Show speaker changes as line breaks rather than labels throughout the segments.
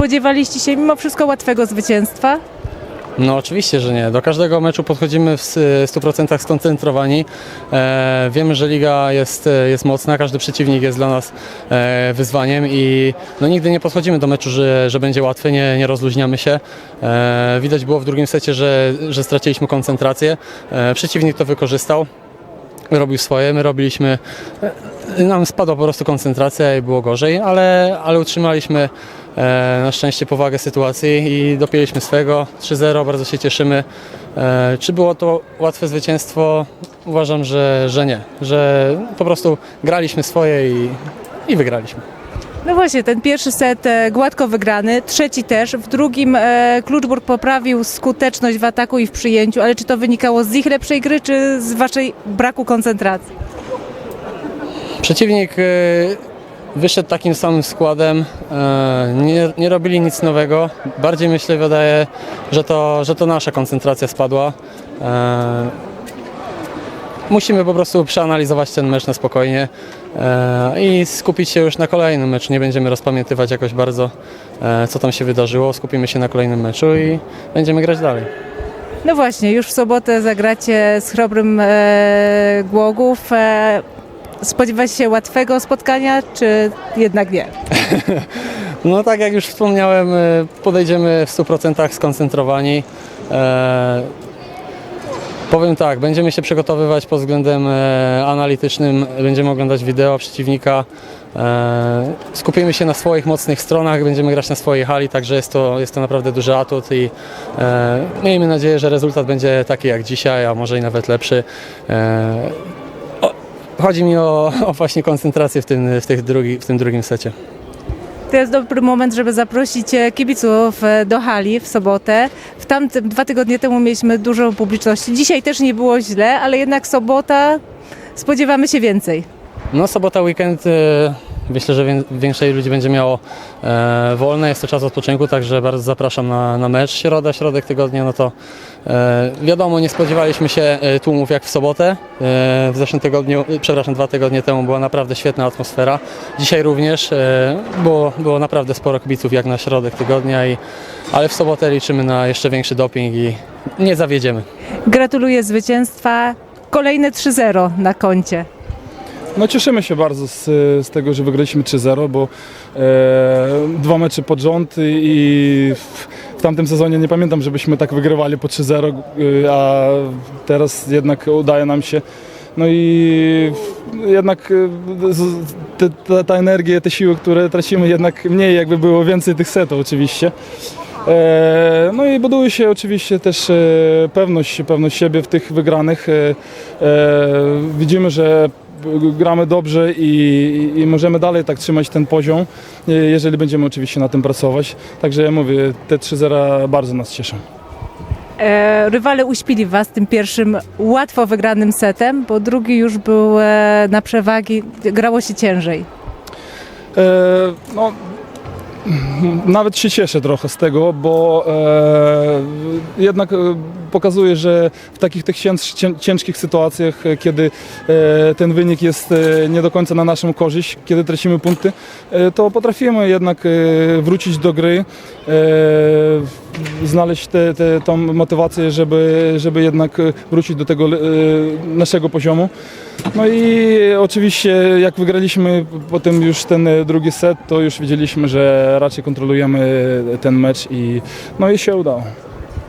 Spodziewaliście się mimo wszystko łatwego zwycięstwa?
No oczywiście, że nie. Do każdego meczu podchodzimy w s- 100% skoncentrowani. E, wiemy, że liga jest, e, jest mocna, każdy przeciwnik jest dla nas e, wyzwaniem i no, nigdy nie podchodzimy do meczu, że, że będzie łatwy, nie, nie rozluźniamy się. E, widać było w drugim secie, że, że straciliśmy koncentrację. E, przeciwnik to wykorzystał. Robił swoje, my robiliśmy. e, Nam spadła po prostu koncentracja i było gorzej, ale, ale utrzymaliśmy e, na szczęście powagę sytuacji i dopięliśmy swego 3-0, bardzo się cieszymy. E, czy było to łatwe zwycięstwo? Uważam, że, że nie, że po prostu graliśmy swoje i, i wygraliśmy.
No właśnie, ten pierwszy set e, gładko wygrany, trzeci też. W drugim e, Kluczburg poprawił skuteczność w ataku i w przyjęciu, ale czy to wynikało z ich lepszej gry, czy z waszej braku koncentracji?
Przeciwnik e, wyszedł takim samym składem, e, nie, nie robili nic nowego. Bardziej myślę, wydaje, że to, że to nasza koncentracja spadła. E, Musimy po prostu przeanalizować ten mecz na spokojnie e, i skupić się już na kolejnym meczu. Nie będziemy rozpamiętywać jakoś bardzo, co tam się wydarzyło. Skupimy się na kolejnym meczu i będziemy grać dalej.
No właśnie, już w sobotę zagracie z Chrobrym e, Głogów. E, spodziewacie się łatwego spotkania, czy jednak nie?
No tak jak już wspomniałem, y, podejdziemy w 100% skoncentrowani. E, powiem tak, będziemy się przygotowywać pod względem e, analitycznym, będziemy oglądać wideo przeciwnika. E, skupimy się na swoich mocnych stronach, będziemy grać na swojej hali, także jest to, jest to naprawdę duży atut i e, miejmy nadzieję, że rezultat będzie taki jak dzisiaj, a może i nawet lepszy. E, chodzi mi o, o właśnie koncentrację w tym, w, tych drugi, w tym drugim secie.
To jest dobry moment, żeby zaprosić e, kibiców e, do hali w sobotę. W tamtym, dwa tygodnie temu mieliśmy dużo publiczności. Dzisiaj też nie było źle, ale jednak sobota spodziewamy się więcej.
No sobota, weekend, e, myślę, że wię- większej ludzi będzie miało e, wolne, jest to czas odpoczynku, także bardzo zapraszam na, na mecz. Środa, środek tygodnia, no to e, wiadomo, nie spodziewaliśmy się e, tłumów jak w sobotę. E, w zeszłym tygodniu, e, przepraszam, dwa tygodnie temu była naprawdę świetna atmosfera. Dzisiaj również e, było, było naprawdę sporo kibiców jak na środek tygodnia, i, ale w sobotę liczymy na jeszcze większy doping i nie zawiedziemy.
Gratuluję zwycięstwa. Kolejne 3-0 na koncie.
No cieszymy się bardzo z, z tego, że wygraliśmy 3-0, bo e, dwa mecze pod rząd i w, w tamtym sezonie nie pamiętam, żebyśmy tak wygrywali po 3-0, e, a teraz jednak udaje nam się. No i jednak e, te, ta, ta energia, te siły, które tracimy, jednak mniej jakby było więcej tych setów oczywiście. E, No i buduje się oczywiście też pewność, pewność siebie w tych wygranych. Widzimy, że gramy dobrze i, i możemy dalej tak trzymać ten poziom, e, jeżeli będziemy oczywiście na tym pracować. Także ja mówię, te 3-0 bardzo nas cieszą.
E, rywale uśpili was tym pierwszym łatwo wygranym setem, bo drugi już był e, na przewagi, grało się ciężej.
E, no, nawet się cieszę trochę z tego, bo e, jednak e, pokazuje, że w takich tych cięż, cię- ciężkich sytuacjach, e, kiedy e, ten wynik jest e, nie do końca na naszą korzyść, kiedy tracimy punkty, e, to potrafimy jednak e, wrócić do gry, e, znaleźć te, te, tą motywację, żeby, żeby jednak e, wrócić do tego e, naszego poziomu. No i oczywiście jak wygraliśmy potem już ten e, drugi set, to już wiedzieliśmy, że raczej kontrolujemy ten mecz i no i się udało.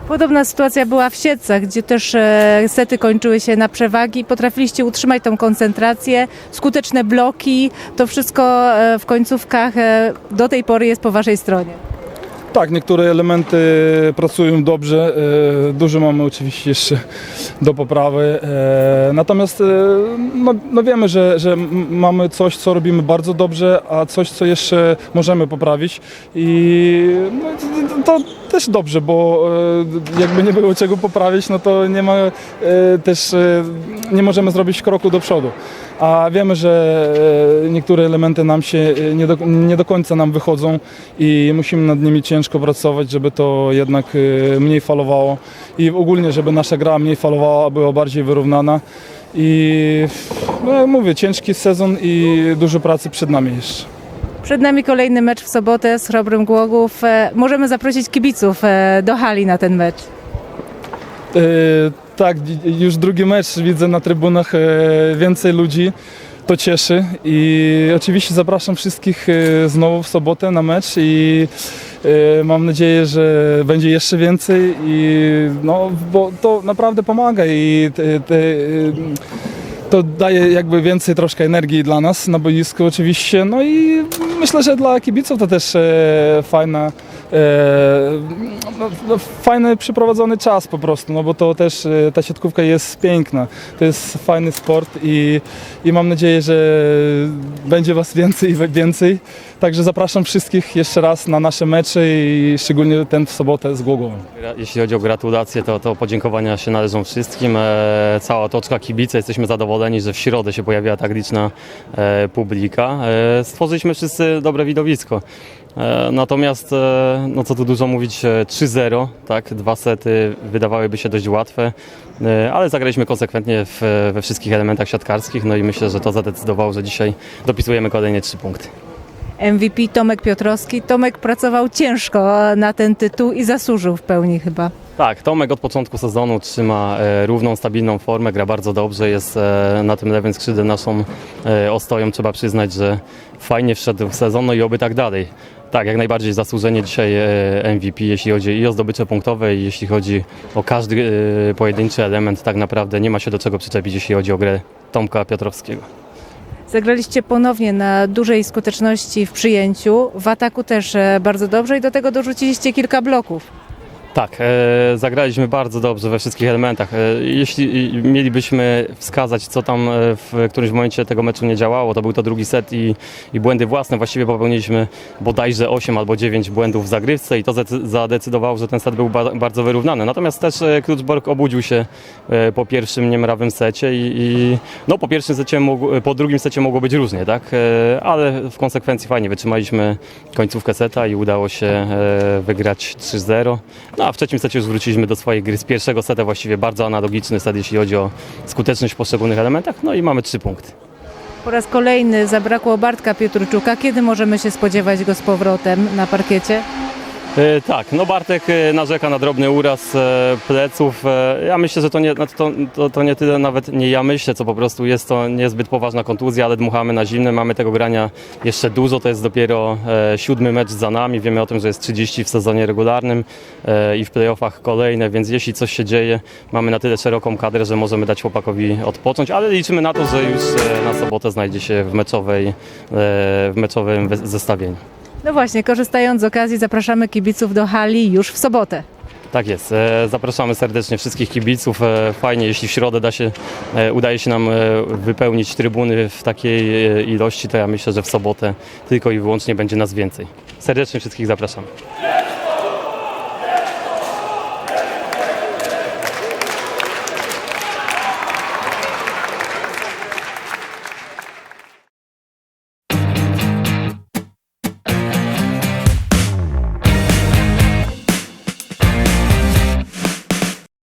Podobna sytuacja była w Siedcach, gdzie też sety kończyły się na przewagi. Potrafiliście utrzymać tą koncentrację, skuteczne bloki. To wszystko w końcówkach do tej pory jest po waszej stronie.
Tak, niektóre elementy pracują dobrze, e, dużo mamy oczywiście jeszcze do poprawy, e, natomiast e, no, no wiemy, że, że mamy coś, co robimy bardzo dobrze, a coś, co jeszcze możemy poprawić i no, to też dobrze, bo e, jakby nie było czego poprawić, no to nie ma e, też, e, nie możemy zrobić kroku do przodu. A wiemy, że niektóre elementy nam się nie do, nie do końca nam wychodzą i musimy nad nimi ciężko pracować, żeby to jednak mniej falowało i ogólnie, żeby nasza gra mniej falowała, była bardziej wyrównana. I no, mówię, ciężki sezon i dużo pracy przed nami jeszcze.
Przed nami kolejny mecz w sobotę z Chrobrym Głogów. E, Możemy zaprosić kibiców e, do hali na ten mecz.
E, tak, już drugi mecz widzę na trybunach więcej ludzi. To cieszy i oczywiście zapraszam wszystkich znowu w sobotę na mecz i mam nadzieję, że będzie jeszcze więcej i no, bo to naprawdę pomaga i te, te, to daje jakby więcej troszkę energii dla nas na boisku oczywiście. No i myślę, że dla kibiców to też e, fajna, e, no, no, fajny przyprowadzony czas po prostu, no bo to też e, ta siatkówka jest piękna. To jest fajny sport i, i mam nadzieję, że będzie Was więcej i więcej. Także zapraszam wszystkich jeszcze raz na nasze mecze i szczególnie ten w sobotę z Głogowem.
Gra- Jeśli chodzi o gratulacje, to, to podziękowania się należą wszystkim. E, cała otoczka kibice, jesteśmy zadowoleni, że w środę się pojawiła tak liczna e, publika. E, stworzyliśmy wszyscy dobre widowisko. E, natomiast, e, no co tu dużo mówić, e, 3-0, tak, dwa sety wydawałyby się dość łatwe, e, ale zagraliśmy konsekwentnie w, we wszystkich elementach siatkarskich, no i myślę, że to zadecydowało, że dzisiaj dopisujemy kolejne trzy punkty.
MVP Tomek Piotrowski. Tomek pracował ciężko na ten tytuł i zasłużył w pełni chyba.
Tak, Tomek od początku sezonu trzyma e, równą, stabilną formę, gra bardzo dobrze, jest e, na tym lewym skrzydle naszą e, ostoją. Trzeba przyznać, że fajnie wszedł w sezon, no i oby tak dalej. Tak, jak najbardziej zasłużenie dzisiaj MVP, jeśli chodzi i o zdobycze punktowe, i jeśli chodzi o każdy pojedynczy element, tak naprawdę nie ma się do czego przyczepić, jeśli chodzi o grę Tomka Piotrowskiego.
Zagraliście ponownie na dużej skuteczności w przyjęciu, w ataku też e, bardzo dobrze i do tego dorzuciliście kilka bloków.
Tak, e, zagraliśmy bardzo dobrze we wszystkich elementach. E, jeśli mielibyśmy wskazać, co tam e, w którymś momencie tego meczu nie działało, to był to drugi set i, i błędy własne. Właściwie popełniliśmy bodajże 8 albo 9 błędów w zagrywce i to zadecydowało, że ten set był ba- bardzo wyrównany. Natomiast też e, Kluczborg obudził się e, po pierwszym niemrawym secie i, i no, po pierwszym secie, mógł, po drugim secie mogło być różnie, tak? E, ale w konsekwencji fajnie wytrzymaliśmy końcówkę seta i udało się e, wygrać 3-0. No a w trzecim secie już wróciliśmy do swojej gry z pierwszego seta, właściwie bardzo analogiczny set, jeśli chodzi o skuteczność w poszczególnych elementach. No i mamy trzy punkty.
Po raz kolejny zabrakło Bartka Piotrczuka. Kiedy możemy się spodziewać go z powrotem na parkiecie?
E, tak, no Bartek e, narzeka na drobny uraz e, pleców. Ja myślę, że to nie, znaczy to, to, to nie tyle nawet nie ja myślę, co po prostu jest to niezbyt poważna kontuzja, ale dmuchamy na zimne. Mamy tego grania jeszcze dużo, to jest dopiero siódmy mecz za nami. Wiemy o tym, że jest 30 w sezonie regularnym i w playoffach kolejne, więc jeśli coś się dzieje, mamy na tyle szeroką kadrę, że możemy dać chłopakowi odpocząć, ale liczymy na to, że już na sobotę znajdzie się w meczowej, w meczowym zestawieniu.
No właśnie, korzystając z okazji, zapraszamy kibiców do hali już w sobotę.
Tak jest. E, Zapraszamy serdecznie wszystkich kibiców. E, Fajnie, jeśli w środę da się, e, udaje się nam wypełnić trybuny w takiej ilości, to ja myślę, że w sobotę tylko i wyłącznie będzie nas więcej. Serdecznie wszystkich zapraszamy.